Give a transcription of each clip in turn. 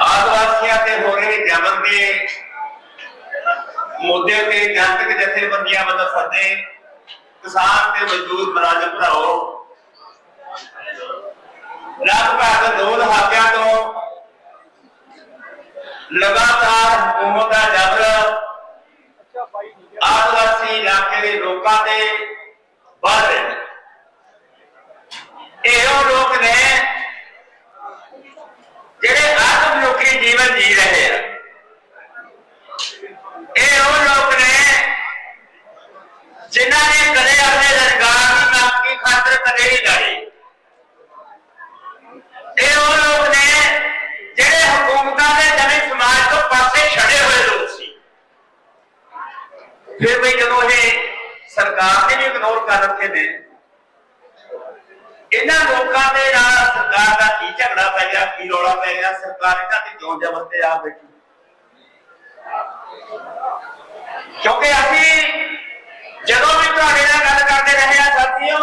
ਆਦਿਵਾਸੀਆਂ ਤੇ ਹੋ ਰਹੇ ਜਬਰ ਦੇ ਮੁੱਦੇ ਤੇ ਜਨਤਕ ਜਥੇਬੰਦੀਆਂ ਵੱਲੋਂ ਸੱਦੇ। ਕਿਸਾਨ ਤੇ ਮਜ਼ਦੂਰ ਮੁਲਾਜ਼ਮ ਭਰਾਓ। ਲਗਭਗ ਦੋ ਦਹਾਕਿਆਂ ਤੋਂ ਲਗਾਤਾਰ ਹਕੂਮਤ ਦਾ ਜਬਰ ਆਦਿਵਾਸੀ ਇਲਾਕੇ ਦੇ ਲੋਕਾਂ ਤੇ ਵੱਧ ਰਿਹਾ ਹੈ ਇਹ ਉਹ ਲੋਕ ਨੇ ਜਿਹੜੇ ਆਤਮ ਜੀਵਨ ਜੀ ਰਹੇ ਆ। ਇਹ ਉਹ ਲੋਕ ਨੇ ਜਿਨ੍ਹਾਂ ਨੇ ਕਦੇ ਆਪਣੇ ਰੁਜ਼ਗਾਰ ਦੀ ਮੰਗ ਦੀ ਖਾਤਰ ਕਦੇ ਨਹੀਂ ਲੜੇ ਇਹ ਉਹ ਲੋਕ ਨੇ ਜਿਹੜੇ ਹਕੂਮਤਾਂ ਦੇ ਜਮੀ ਸਮਾਜ ਤੋਂ ਪਾਸੇ ਛੜੇ ਹੋਏ ਲੋਕ ਸੀ। ਫਿਰ ਵੀ ਜਦੋਂ ਇਹ ਸਰਕਾਰ ਨੇ ਵੀ ਇਗਨੋਰ ਕਰ ਰੱਖੇ ਨੇ, ਇਹਨਾਂ ਲੋਕਾਂ ਦੇ ਨਾਲ ਸਰਕਾਰ ਦਾ ਕੀ ਝਗੜਾ ਪੈ ਗਿਆ ਕੀ ਰੌਲਾ ਪੈ ਗਿਆ? ਸਰਕਾਰ ਇਹਨਾਂ ਤੇ ਕਿਉਂ ਜ਼ਬਰ ਤੇ ਆ ਬੈਠੀ? ਕਿਉਂਕਿ ਅਸੀਂ ਜਦੋਂ ਵੀ ਤੁਹਾਡੇ ਨਾਲ ਗੱਲ ਕਰਦੇ ਰਹੇ ਆ ਸਾਥੀਓ,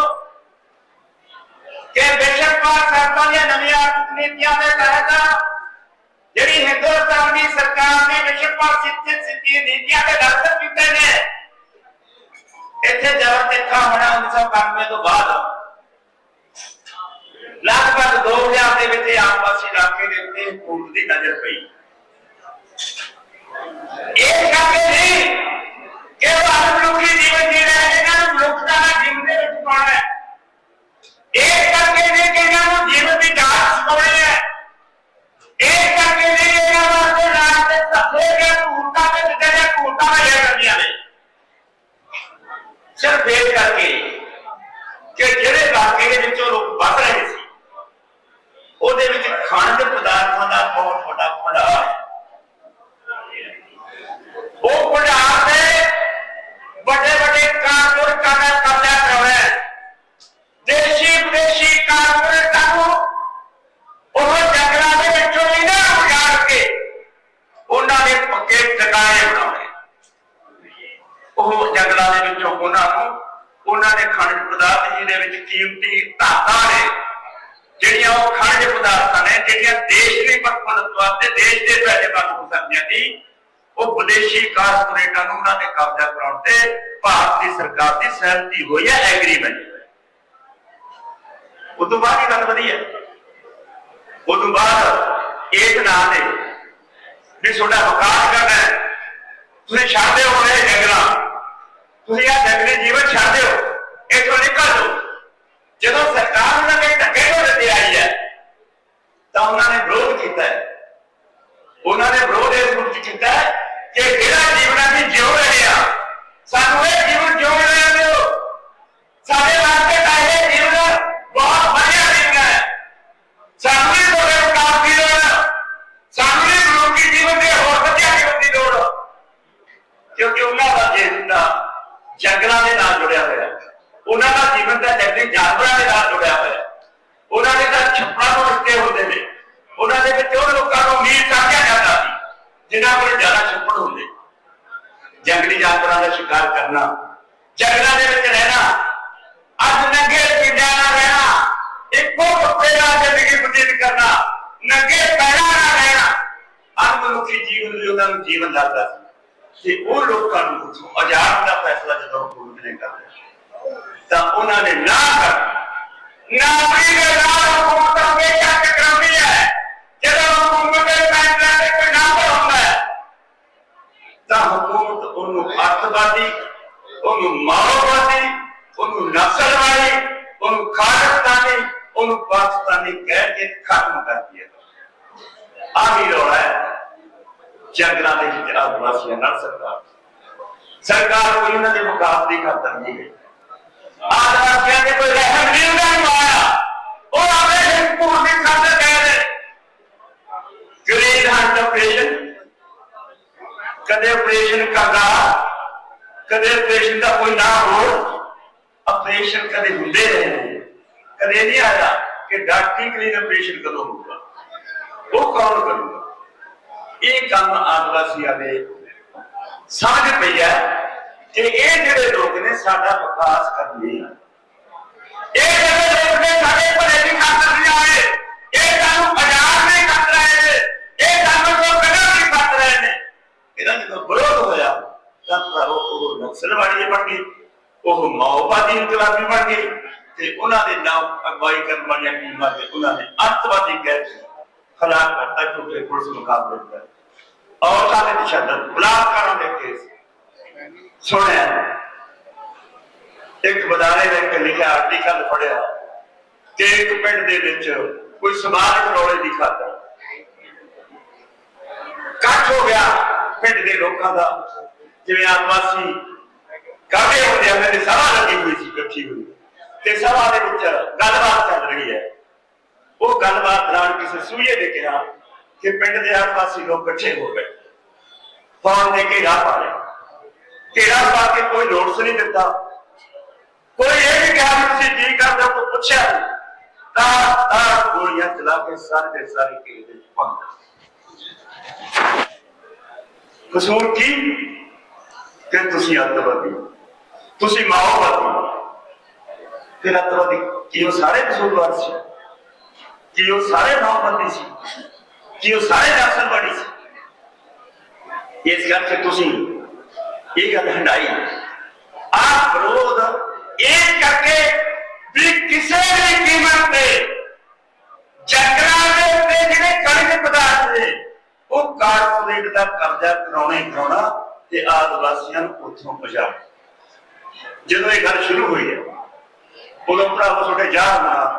ਕਿ ਬੇਸ਼ੱਕ ਪਾਕ ਸਰਕਾਰ ਦੀਆਂ ਨਵੀਆਂ ਆਰਥਿਕ ਨੀਤੀਆਂ ਦੇ ਤਹਿਤ ਜਿਹੜੀ ਹਿੰਦੁਸਤਾਨ ਦੀ ਸਰਕਾਰ ਨੇ ਬੇਸ਼ੱਕ ਪਾਕ ਸਿੱਧੇ ਸਿੱਧੀ ਨੀਤੀਆਂ ਦੇ ਦਸਤਖਤ ਕੀਮਤੀ ਧਾਤਾਂ ਨੇ, ਜਿਹੜੀਆਂ ਉਹ ਖਣਿਜ ਪਦਾਰਥਾਂ ਨੇ, ਜਿਹੜੀਆਂ ਦੇਸ਼ ਦੀ ਮਦਦ ਵਾਸਤੇ ਦੇਸ਼ ਦੇ ਪੈਸੇ ਬੰਦ ਸਕਦੀਆਂ ਸੀ, ਉਹ ਵਿਦੇਸ਼ੀ ਕਾਰਪੋਰੇਟਾਂ ਨੂੰ ਉਹਨਾਂ ਨੇ ਕਬਜ਼ਾ ਕਰਾਉਣ ਤੇ ਭਾਰਤ ਦੀ ਸਰਕਾਰ ਦੀ ਸਹਿਮਤੀ ਹੋਈ ਹੈ, ਐਗਰੀਮੈਂਟ। ਉਦੋਂ ਬਾਅਦ ਹੀ ਗੱਲ ਵਧੀ ਹੈ। ਉਦੋਂ ਬਾਅਦ ਇੱਕ ਨਾਂ ਤੇ ਵੀ ਤੁਹਾਡਾ ਵਿਕਾਸ ਕਰਨਾ ਹੈ। ਤੁਸੀਂ ਛੱਡਦੇ ਹੋ ਹੁਣ ਇਹ ਜੰਗਲਾਂ। ਤੁਸੀਂ ਆ ਜੰਗਲੀ ਜੀਵਨ ਛੱਡ ਦਿਓ ਇੱਥੋਂ ਨਿਕਲ ਜਾਓ ਜਦੋਂ ਸਰਕਾਰ ਉਹਨਾਂ ਦੇ ਧੱਕੇ ਤੋਂ ਦਿੱਤੇ ਆਈ ਹੈ ਤਾਂ ਉਹਨਾਂ ਨੇ ਵਿਰੋਧ ਕੀਤਾ ਹੈ ਉਹਨਾਂ ਨੇ ਵਿਰੋਧ ਇਸ ਰੂਪ ਚ ਕੀਤਾ ਹੈ ਕਿ ਜਿਹੜਾ ਜੀਵਨ ਅਸੀਂ ਜਿਉ ਰਹੇ ਆ ਸਾਨੂੰ ਇਹ ਜੀਵਨ ਜਿਉ ਰਹੇ ਦਿਓ ਸਾਡੇ ਵਾਸਤੇ ਤਾਂ ਇਹ ਜੀਵਨ ਬਹੁਤ ਵਧੀਆ ਜੀਵਨ ਹੈ ਸਾਨੂੰ ਇਹ ਤੁਹਾਡੇ ਵਿਕਾਸ ਦੀ ਲੋੜ ਹੈ। ਸਾਨੂੰ ਇਹ ਮਨੁੱਖੀ ਜੀਵਨ ਦੇ ਹੋਰ ਵਧੀਆ ਜੀਵਨ ਦੀ ਲੋੜ ਹੈ। ਕਿਉਂਕਿ ਉਹਨਾਂ ਦਾ ਜੀਵਨ ਦਾ ਜੰਗਲਾਂ ਦੇ ਨਾਲ ਜੁੜਿਆ ਹੋਇਆ ਹੈ ਉਹਨਾਂ ਦਾ ਜੀਵਨ ਦਾ ਜੰਗਲੀ ਜਾਨਵਰਾਂ ਦੇ ਨਾਲ ਜੁੜਿਆ ਹੋਇਆ ਹੈ ਉਹਨਾਂ ਦੇ ਤਾਂ ਛੱਪੜਾਂ ਤੋਂ ਰਿਸ਼ਤੇ ਹੁੰਦੇ ਨੇ ਉਹਨਾਂ ਦੇ ਵਿੱਚ ਉਹ ਲੋਕਾਂ ਨੂੰ ਅਮੀਰ ਸਮਝਿਆ ਜਾਂਦਾ ਸੀ ਜ਼ਿਆਦਾ ਛੱਪੜ ਹੁੰਦੇ, ਜੰਗਲੀ ਜਾਨਵਰਾਂ ਦਾ ਸ਼ਿਕਾਰ ਕਰਨਾ, ਜੰਗਲਾਂ ਦੇ ਵਿੱਚ ਰਹਿਣਾ, ਅੱਜ ਨੰਗੇ ਪਿੰਡਾਂ ਨਾਲ ਰਹਿਣਾ, ਇੱਕੋ ਕੱਪੜੇ ਨਾਲ ਜ਼ਿੰਦਗੀ ਬਤੀਤ ਕਰਨਾ, ਨੰਗੇ ਪੈਰਾਂ ਨਾਲ ਰਹਿਣਾ ਅਨਮਨੁੱਖੀ ਜੀਵਨ ਲਈ ਉਹਨਾਂ ਨੂੰ ਜੀਵਨ ਲੱਗਦਾ ਸੀ। ਤੇ ਉਹ ਲੋਕਾਂ ਨੂੰ ਪੁੱਛੋ, ਆਜ਼ਾਦ ਦਾ ਫੈਸਲਾ ਜਦੋਂ ਹਕੂਮਤ ਨੇ ਕਰ ਤਾਂ ਉਹਨਾਂ ਨੇ ਨਾ ਕਰ ਨਾਗਰਿਕ ਦੇ ਨਾਲ ਹਕੂਮਤ ਹਮੇਸ਼ਾ ਟਕਰਾਉਂਦੀ ਹੈ ਜਦੋਂ ਹਕੂਮਤ ਦੇ ਫੈਸਲੇ ਤੇ ਕੋਈ ਨਾ ਹੁੰਦਾ ਹੈ ਤਾਂ ਹਕੂਮਤ ਉਹਨੂੰ ਉਹਨੂੰ ਮਾਓਵਾਦੀ ਉਹਨੂੰ ਨਸਲਵਾਦੀ ਉਹਨੂੰ ਖਾਲਿਸਤਾਨੀ ਉਹਨੂੰ ਪਾਕਿਸਤਾਨੀ ਕਹਿ ਕੇ ਖਤਮ ਕਰਦੀ ਹੈ। ਆਹੀ ਰੋਲਾ ਹੈ। ਜੰਗਲਾਂ ਦੇ ਵਿੱਚ ਆਦਿਵਾਸੀਆਂ ਨਾਲ ਸਰਕਾਰ। ਸਰਕਾਰ ਕੋਈ ਉਹਨਾਂ ਦੇ ਮੁਕਾਬਲੇ ਖਾਤਰ ਨਹੀਂ ਹੈ। ਆਦਿਵਾਸੀਆਂ ਦੇ ਕੋਈ ਰਹਿਮ ਨਹੀਂ ਉਹਨਾਂ ਨੂੰ ਆਇਆ। ਉਹ ਆਪਣੇ ਹਿੰਦਪੁਰ ਦੀ ਖਾਤਰ ਕਹਿ ਦੇ ਗ੍ਰੇਡ ਹੰਟ ਆਪਰੇਸ਼ਨ ਕਦੇ ਆਪਰੇਸ਼ਨ ਕਰਦਾ। ਕਦੇ ਆਪਰੇਸ਼ਨ ਦਾ ਕੋਈ ਨਾਮ ਹੋ ਆਪਰੇਸ਼ਨ ਕਦੇ ਹੁੰਦੇ ਰਹੇ ਕਦੇ ਨਹੀਂ ਆਇਆ ਕਿ ਡਾਕਟਰੀ ਕਲੀਨ ਆਪਰੇਸ਼ਨ ਕਦੋਂ ਹੋਊਗਾ। ਉਹ ਕੌਣ ਕਰੂਗਾ? ਇਹ ਕੰਮ ਆਦਿਵਾਸੀਆਂ ਦੇ ਸਮਝ ਪਈ ਹੈ ਕਿ ਇਹ ਜਿਹੜੇ ਲੋਕ ਨੇ ਸਾਡਾ ਵਿਕਾਸ ਕਰਨੇ ਆ। ਇਹ ਜਿਹੜੇ ਲੋਕ ਨੇ ਸਾਡੇ ਭਲੇ ਦੀ ਖਾਤਰ ਨਹੀਂ ਉਹ ਮਾਓਵਾਦੀ ਇਨਕਲਾਬੀ ਬਣ ਗਏ ਤੇ ਉਹਨਾਂ ਦੇ ਨਾਮ ਅਗਵਾਈ ਕਰਨ ਵਾਲੀਆਂ ਟੀਮਾਂ ਤੇ ਉਹਨਾਂ ਨੇ ਅੱਤਵਾਦੀ ਕਹਿ ਖਲਾਕ ਕਰਤਾ ਝੂਠੇ ਪੁਲਿਸ ਮੁਕਾਬਲੇ ਦਾ ਔਰਤਾਂ ਦੇ ਤਸ਼ੱਦਦ ਬਲਾਤਕਾਰਾਂ ਦੇ ਕੇਸ। ਸੁਣਿਆ? ਇੱਕ ਬਦਾਰੇ ਨੇ ਇੱਕ ਲਿਖਿਆ ਆਰਟੀਕਲ ਪੜਿਆ ਕਿ ਇੱਕ ਪਿੰਡ ਦੇ ਵਿੱਚ ਕੋਈ ਸਮਾਜ ਰੌਲੇ ਦੀ ਖਾਤਰ ਕੱਟ ਹੋ ਗਿਆ ਪਿੰਡ ਦੇ ਲੋਕਾਂ ਦਾ, ਜਿਵੇਂ ਆਦਿਵਾਸੀ ਕਾਹਦੇ ਹੁੰਦੇ ਆ ਮੇਰੇ ਸਭਾ ਲੱਗੀ ਹੋਈ ਸੀ ਇਕੱਠੀ ਹੋਈ ਤੇ ਸਭਾ ਦੇ ਵਿੱਚ ਗੱਲਬਾਤ ਚੱਲ ਰਹੀ ਹੈ ਉਹ ਗੱਲਬਾਤ ਦੌਰਾਨ ਕਿਸੇ ਸੂਏ ਨੇ ਕਿਹਾ ਕਿ? ਪਿੰਡ ਦੇ ਆਦਿਵਾਸੀ ਲੋਕ ਇਕੱਠੇ ਹੋ ਗਏ ਫੌਜ ਨੇ ਘੇਰਾ ਪਾ ਲਿਆ ਘੇਰਾ ਪਾ ਕੇ ਕੋਈ ਨੋਟਿਸ ਨਹੀਂ ਦਿੱਤਾ ਕੋਈ ਇਹ ਵੀ ਕਿਹਾ ਵੀ ਤੁਸੀਂ ਕੀ ਕਰਦੇ ਹੋ। ਪੁੱਛਿਆ ਤਾਂ ਤਾਂ ਗੋਲੀਆਂ ਚਲਾ ਕੇ ਸਾਰੇ ਦੇ ਸਾਰੇ ਘੇਰੇ ਦੇ ਵਿੱਚ ਭੰਨ ਕਸੂਰ ਕੀ ਕਿ ਤੁਸੀਂ ਅੱਤਵਾਦੀ ਤੁਸੀਂ ਮਾਓਵਾਦੀ ਫਿਰ ਅੱਤਵਾਦੀ ਕੀ ਉਹ ਸਾਰੇ ਕਸੂਰਵਾਰ ਸੀ? ਕੀ ਉਹ ਸਾਰੇ ਮਾਓਵਾਦੀ ਸੀ? ਕੀ ਉਹ ਸਾਰੇ ਨਕਸਲਵਾਦੀ ਸੀ? ਇਸ ਕਰਕੇ ਤੁਸੀਂ ਇਹ ਗੱਲ ਹੰਡਾਈ ਆਹ ਵਿਰੋਧ ਇਹ ਕਰਕੇ ਵੀ ਕਿਸੇ ਵੀ ਕੀਮਤ ਤੇ ਜੰਗਲਾਂ ਦੇ ਉੱਤੇ ਜਿਹੜੇ ਕਣਕ ਪਦਾਰਥ ਨੇ, ਉਹ ਕਾਰਪੋਰੇਟ ਦਾ ਕਰਜ਼ਾ ਕਰਾਉਣੇ ਹੀ ਕਰਾਉਣਾ ਤੇ ਆਦਿਵਾਸੀਆਂ ਨੂੰ ਉੱਥੋਂ ਭਜਾ ਜਦੋਂ ਇਹ ਗੱਲ ਸ਼ੁਰੂ ਹੋਈ ਹੈ, ਉਦੋਂ ਭਰਾਵੋ ਤੁਹਾਡੇ ਯਾਦ ਨਾਲ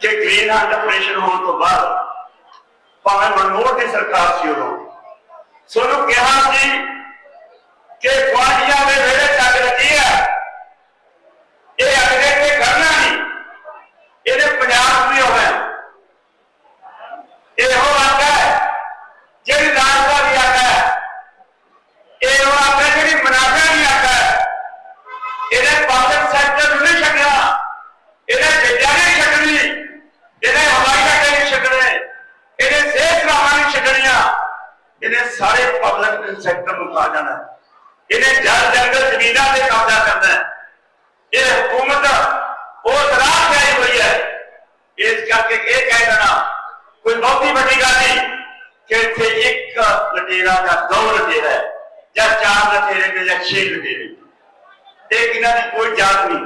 ਕਿ ਗ੍ਰੀਨ ਹੰਟ ਆਪਰੇਸ਼ਨ ਹੋਣ ਤੋਂ ਬਾਅਦ ਭਾਵੇਂ ਮਨਮੋਹਨ ਦੀ ਸਰਕਾਰ ਸੀ ਉਦੋਂ, ਸੋਨੂੰ ਕਿਹਾ ਸੀ ਕਿ ਗਵਾਂਢੀਆਂ ਦੇ ਵਿਹੜੇ ਕੋਈ ਬਹੁਤੀ ਵੱਡੀ ਗੱਲ ਨਹੀਂ ਕਿ ਇੱਥੇ ਇੱਕ ਲਟੇਰਾ ਜਾਂ ਦੋ ਲਟੇਰਾ ਹੈ, ਜਾਂ ਚਾਰ ਲਟੇਰੇ ਨੇ ਜਾਂ ਛੇ ਲਟੇਰੇ ਇਹ ਇਹਨਾਂ ਦੀ ਕੋਈ ਜਾਤ ਨਹੀਂ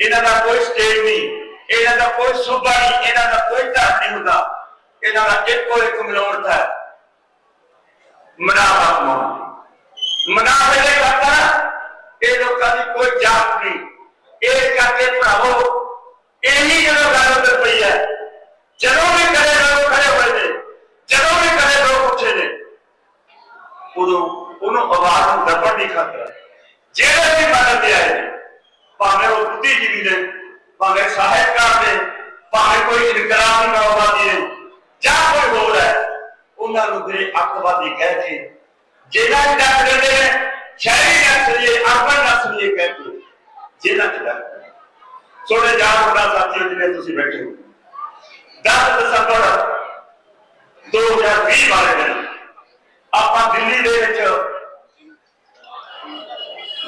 ਇਹਨਾਂ ਦਾ ਕੋਈ ਸਟੇਟ ਨਹੀਂ ਇਹਨਾਂ ਦਾ ਕੋਈ ਸੂਬਾ ਨਹੀਂ ਇਹਨਾਂ ਦਾ ਕੋਈ ਧਰਮ ਨਹੀਂ ਹੁੰਦਾ ਇਹਨਾਂ ਦਾ ਇੱਕੋ ਇੱਕ ਮਨੋਰਥ ਹੈ ਮਨਾਵਾ ਮਨਾਵੇ ਦੇ ਖਾਤਰ ਇਹ ਲੋਕਾਂ ਦੀ ਕੋਈ ਜਾਤ ਨਹੀਂ ਇਹ ਕਰਕੇ ਭਰਾਵੋ ਇਹੀ ਜਦੋਂ ਗੱਲ ਉੱਤੇ ਪਈ ਹੈ ਜਦੋਂ ਵੀ ਕਰੇ ਲੋਕ ਖੜੇ ਹੋਏ ਨੇ ਜਦੋਂ ਵੀ ਕਰੇ ਲੋਕ ਉੱਠੇ ਨੇ ਉਦੋਂ ਉਹਨੂੰ ਆਵਾਜ਼ ਨੂੰ ਦੱਬਣ ਦੀ ਖਾਤਰ ਜਿਹੜੇ ਵੀ ਮਦਦ ਤੇ ਆਏ ਨੇ ਭਾਵੇਂ ਉਹ ਬੁੱਧੀਜੀਵੀ ਨੇ ਭਾਵੇਂ ਸਾਹਿਤਕਾਰ ਨੇ ਭਾਵੇਂ ਕੋਈ ਜਾਂ ਕੋਈ ਹੋਰ ਹੈ, ਉਹਨਾਂ ਨੂੰ ਜਿਹੜੇ ਅੱਤਵਾਦੀ ਕਹਿ ਕੇ ਜਿਹੜਾ ਵੀ ਦਿੰਦੇ ਨੇ, ਸ਼ਹਿਰੀ ਨਸਲੀਏ ਅਰਬਨ ਨਸਲੀਏ ਕਹਿ ਕੇ ਜਿਹੜਾ ਚ ਸੋਨੇ ਜਾਨ ਹੋਣਾ ਸਾਥੀਓ, ਜਿਵੇਂ ਤੁਸੀਂ ਬੈਠੇ ਹੋ। 10 ਦਸੰਬਰ 2020 ਵਾਲੇ ਦਿਨ, ਆਪਾਂ ਦਿੱਲੀ ਦੇ ਵਿੱਚ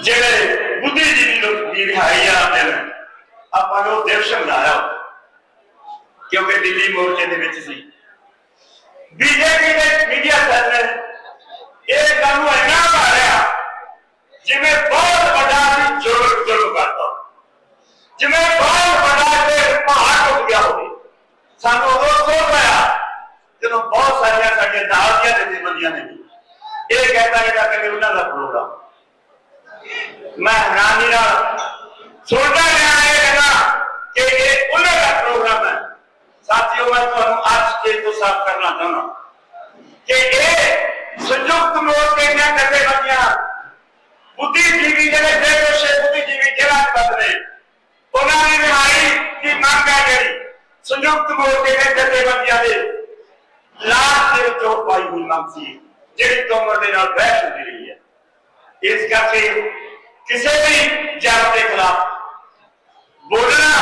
ਜਿਹੜੇ ਬੁੱਧੀਜੀਵੀ ਲੋਕ ਦੀ ਰਿਹਾਈ ਆ ਦਿਨ, ਆਪਾਂ ਨੂੰ ਦਿਵਸ ਮਨਾਇਆ। ਕਿਉਂਕਿ ਦਿੱਲੀ ਮੋਰਚੇ ਦੇ ਵਿੱਚ ਸੀ। ਬੀਜੇਪੀ ਦੇ ਮੀਡੀਆ ਸੈੱਲ ਇਹ ਗੱਲ ਨੂੰ ਇੰਨਾ ਮਾਰਿਆ ਜਿਵੇਂ ਬਹੁਤ ਵੱਡਾ ਸੀ ਜੁਰਮ ਜੁਰਮ ਕਰਦਾ ਜਿਵੇਂ ਬਹੁਤ ਵੱਡਾ ਤੇ ਪਹਾੜ ਟੁੱਟ ਗਿਆ ਹੋਵੇ, ਸਾਨੂੰ ਉਦੋਂ ਸੋਚ ਪਿਆ ਜਦੋਂ ਬਹੁਤ ਸਾਰੀਆਂ ਸਾਡੀਆਂ ਨਾਲ ਦੀਆਂ ਜਥੇਬੰਦੀਆਂ ਨੇ ਇਹ ਕਹਿੰਦਾ ਇਹਦਾ ਕਿ ਉਹਨਾਂ ਦਾ ਪ੍ਰੋਗਰਾਮ। ਮੈਂ ਹੈਰਾਨੀ ਨਾਲ, ਸੁਣਦਾ ਰਿਹਾ ਸਾਥੀਓ, ਮੈਂ ਤੁਹਾਨੂੰ ਅੱਜ ਸਟੇਜ ਤੋਂ ਸਾਫ਼ ਕਰਨਾ ਚਾਹੁੰਦਾ ਕਿ ਇਹ ਸੰਯੁਕਤ ਮੋਰਚੇ ਦੀਆਂ ਜਥੇਬੰਦੀਆਂ ਬੁੱਧੀਜੀਵੀ ਜਿਹੜੇ ਬੇਦੋਸ਼ੇ ਬੁੱਧੀਜੀਵੀ ਜਿਹੜਾ ਬਦਲੇ ਉਹਨਾਂ ਦੀ ਰਿਹਾਈ ਦੀ ਮੰਗ ਹੈ ਜਿਹੜੀ ਸੰਯੁਕਤ ਮੋਰਚੇ ਦੇ ਜਥੇਬੰਦੀਆਂ ਦੇ ਲਾਸ਼ ਦੇ ਵਿੱਚੋਂ ਪਾਈ ਹੋਈ ਮੰਗ ਸੀ, ਜਿਹੜੀ ਤੋਮਰ ਦੇ ਨਾਲ ਬਹਿਸ ਹੁੰਦੀ ਰਹੀ ਹੈ। ਇਸ ਕਰਕੇ ਕਿਸੇ ਵੀ ਜਾਤ ਦੇ ਖਿਲਾਫ ਬੋਲਣਾ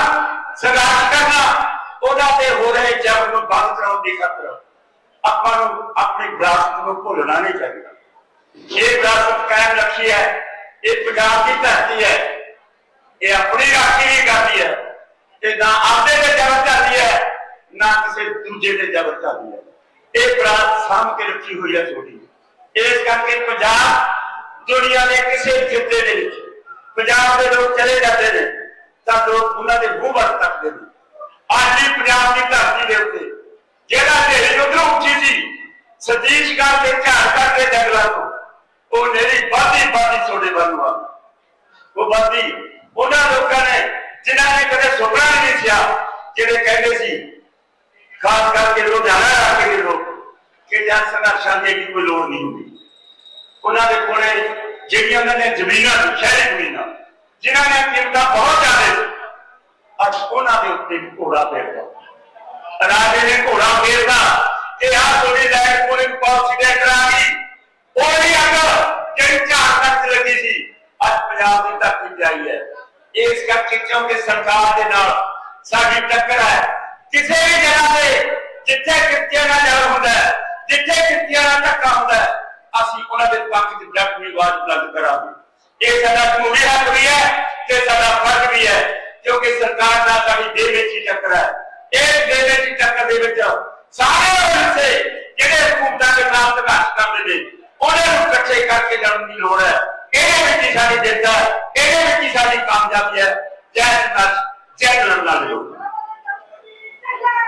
ਸੰਘਰਸ਼ ਕਰਨਾ ਉਹਨਾਂ ਤੇ ਜ਼ਬਰ ਨੂੰ ਬੰਦ ਕਰਾਉਣ ਦੀ ਖਾਤਰ ਆਪਾਂ ਨੂੰ ਆਪਣੀ ਵਿਰਾਸਤ ਨੂੰ ਭੁੱਲਣਾ ਨਹੀਂ ਚਾਹੀਦਾ। ਇਹ ਵਿਰਾਸਤ ਕਾਇਮ ਰੱਖੀ ਹੈ, ਇਹ ਪੰਜਾਬ ਦੀ ਧਰਤੀ ਹੈ, ਇਹ ਆਪਣੀ ਰਾਖੀ ਨਹੀਂ ਕਰਦੀ ਹੈ ਤੇ ਨਾ ਆਪਦੇ ਤੇ ਜ਼ਬਰ ਚੱਲਦੀ ਹੈ, ਨਾ ਕਿਸੇ ਦੂਜੇ ਤੇ ਜ਼ਬਰ ਚੱਲਦੀ ਹੈ। ਇਹ ਵਿਰਾਸਤ ਸਾਂਭ ਕੇ ਰੱਖੀ ਹੋਈ ਹੈ ਛੋਟੀ ਇਸ ਕਰਕੇ ਪੰਜਾਬ ਦੁਨੀਆ ਦੇ ਕਿਸੇ ਖਿੱਤੇ ਦੇ ਵਿੱਚ, ਪੰਜਾਬ ਦੇ ਲੋਕ ਚਲੇ ਜਾਂਦੇ ਨੇ, ਤਾਂ ਲੋਕ ਉਹਨਾਂ ਦੇ ਮੂੰਹ ਵੱਲ ਤੱਕਦੇ ਨੇ। ਅੱਜ ਵੀ ਪੰਜਾਬ ਦੀ ਧਰਤੀ ਦੇ ਉੱਤੇ, ਜਿਹੜਾ ਢੇਰੀ ਉਧਰੋਂ ਉੱਠੀ ਸੀ, ਸਤੀਸ਼ ਦੇ ਝਾੜ ਕਰਕੇ ਜੰਗਲਾਂ ਤੋਂ, ਉਹ ਨੇਰੀ ਬਾਦੀ ਬਾਦੀ ਛੋੜੇ ਵੱਲ ਆ ਉਹ ਬਾਦੀ ਉਹਨਾਂ ਲੋਕਾਂ ਨੇ, ਜਿਨ੍ਹਾਂ ਨੇ ਕਦੇ ਸੁਪਨਾ ਨਹੀਂ ਸਿਆ ਜਿਹੜੇ ਕਹਿੰਦੇ ਸੀ, ਖਾਸ ਕਰਕੇ ਲੁਧਿਆਣਾ ਇਲਾਕੇ ਦੇ ਲੋਕ ਕਿ ਜਾਂ ਸੰਘਰਸ਼ਾਂ ਦੀ ਕੋਈ ਲੋੜ ਨਹੀਂ ਹੁੰਦੀ। ਉਹਨਾਂ ਦੇ ਕੋਲੇ ਜਿਹੜੀਆਂ ਉਹਨਾਂ ਨੇ ਜ਼ਮੀਨਾਂ, ਸ਼ਹਿਰੀ ਜ਼ਮੀਨਾਂ, ਜਿਨ੍ਹਾਂ ਨੇ ਕੀਮਤਾਂ ਬਹੁਤ ਜ਼ਿਆਦਾ ਅੱਜ ਉਹਨਾਂ ਦੇ ਉੱਤੇ ਘੋੜਾ ਫੇਰਦਾ। ਰਾਜੇ ਨੇ ਘੋੜਾ ਫੇਰਦਾ। ਕਿ ਆਹ ਤੁਹਾਡੀ ਲੈਂਡ ਪੂਲਿੰਗ ਪਾਲਿਸੀ ਦੇ ਕਰਾ ਗਈ। ਉਹ ਅੱਗ ਜਿਹੜੀ ਝਾੜ ਤੱਕ ਲੱਗੀ ਸੀ। ਅੱਜ ਪੰਜਾਬ ਦੀ ਧਰਤੀ ਤੇ ਆਈ ਹੈ। ਇਸ ਕਰਕੇ ਕਿਉਂਕਿ ਸਰਕਾਰ ਦੇ ਨਾਲ ਸਾਡੀ ਟੱਕਰ ਹੈ। ਕਿਸੇ ਵੀ ਜਗ੍ਹਾ ਤੇ ਜਿੱਥੇ ਕਿਰਤੀਆਂ ਦਾ ਜ਼ੋਰ ਹੁੰਦਾ ਜਿੱਥੇ ਕਿਰਤੀਆਂ ਦਾ ਧੱਕਾ ਹੁੰਦਾ ਅਸੀਂ ਉਹਨਾਂ ਦੇ ਪੱਖ 'ਚ ਡਟ ਵੀ ਆਵਾਜ਼ ਬੁਲੰਦ ਕਰਾਂਗੇ। ਇਹ ਸਾਡਾ ਕਾਨੂੰਨੀ ਹੱਕ ਵੀ ਹੈ ਤੇ ਸਾਡਾ ਫਰਜ਼ ਵੀ ਹੈ ਕਿਉਂਕਿ ਸਰਕਾਰ ਦਾ ਸਾਡੀ ਦੇਹ ਵਿੱਚ ਹੀ ਟੱਕਰ ਹੈ। ਇਹ ਦੇਹ ਵਿੱਚ ਟੱਕਰ ਦੇ ਵਿੱਚ ਸਾਰੇ ਹਿੱਸੇ ਜਿਹੜੇ ਹਕੂਮਤਾਂ ਦੇ ਖਿਲਾਫ ਸੰਘਰਸ਼ ਕਰਦੇ ਨੇ ਉਹਨਾਂ ਨੂੰ ਇਕੱਠੇ ਕਰਕੇ ਲੜਨ ਦੀ ਲੋੜ ਹੈ। ਇਹਦੇ ਵਿੱਚ ਹੀ ਸਾਡੀ ਜਿੱਤ ਹੈ, ਇਹਦੇ ਵਿੱਚ ਹੀ ਸਾਡੀ ਕਾਮਯਾਬੀ ਹੈ। ਜੈ ਸੰਘਰਸ਼ ਜੈ ਲੜਨ ਵਾਲੇ ਲੋਕ